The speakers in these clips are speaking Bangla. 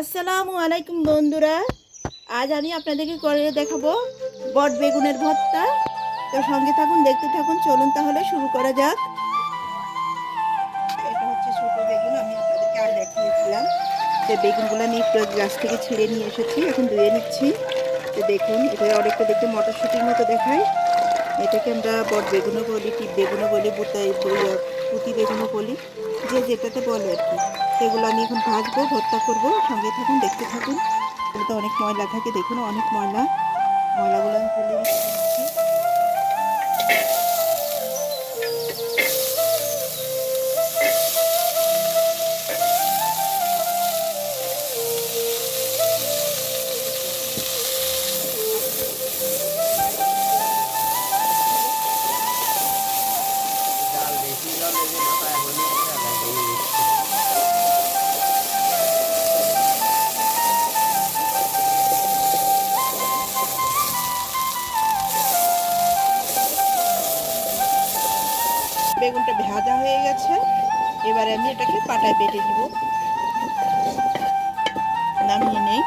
আসসালামু আলাইকুম বন্ধুরা। আজ আমি আপনাদেরকে করে দেখাবো বট বেগুনের ভর্তা। তো সঙ্গে থাকুন, দেখতে থাকুন, চলুন তাহলে শুরু করা যাক। এটা হচ্ছে ছোট বেগুন, আমি আপনাদেরকে আর দেখিয়েছিলাম। তো বেগুনগুলো আমি একটু গাছ থেকে ছিঁড়ে নিয়ে এসেছি, এখন ধুয়ে নিচ্ছি। তো দেখুন, এটা অনেকটা দেখতে মটরশুঁটির মতো দেখায়। এটাকে আমরা বট বেগুনও বলি, টিপ বেগুনও বলি বুতাই পুঁতি বেগুনও বলি, যে যেটাতে বলে আর কি। সেগুলো আমি এখন ভাজবো, ভর্তা করব, সঙ্গে থাকুন, দেখতে থাকুন। এগুলো তো অনেক ময়লা থাকে, দেখুন, অনেক ময়লা। ময়লাগুলো আমি ফেলে বেগুনটা ভাজা হয়ে গেছে। এবারে আমি এটাকে পাটায় বেটে দিব নামিয়ে নেই।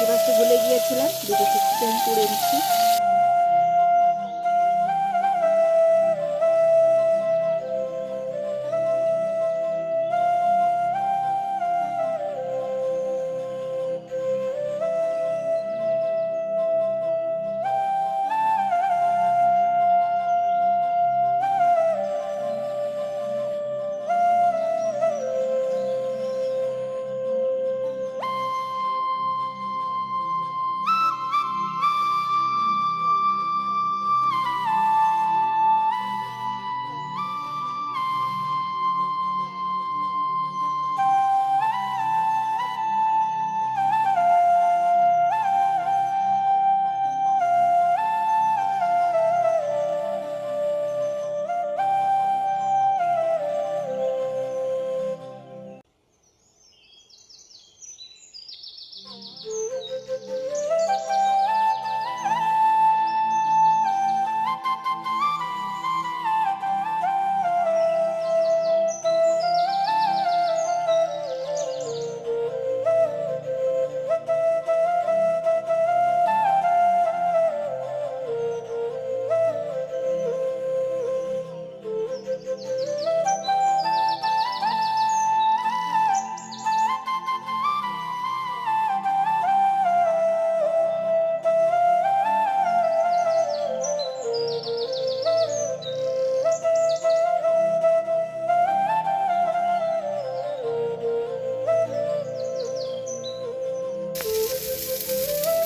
বাসতে ভুলে গিয়েছিলাম দুটো সুস্থ করে নিচ্ছি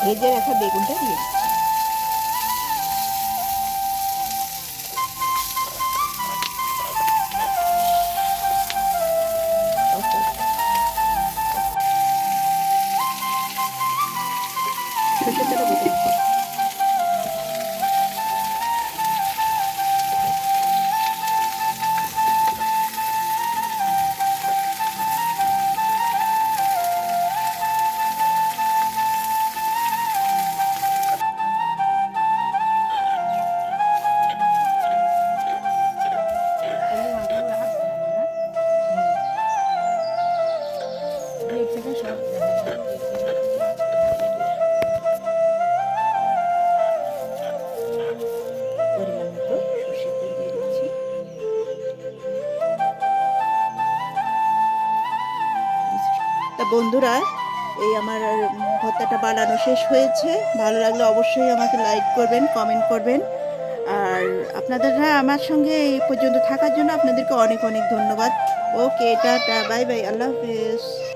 ভেজে রাখা বেগুনটা দিয়ে দিচ্ছি। বন্ধুরা, এই আমার ভর্তাটা বানানো শেষ হয়েছে। ভালো লাগলে অবশ্যই আমাকে লাইক করবেন কমেন্ট করবেন। আর আপনাদেররা আমার সঙ্গে এই পর্যন্ত থাকার জন্য আপনাদেরকে অনেক অনেক ধন্যবাদ। ওকে টাটা বাই বাই আল্লাহ হাফিজ।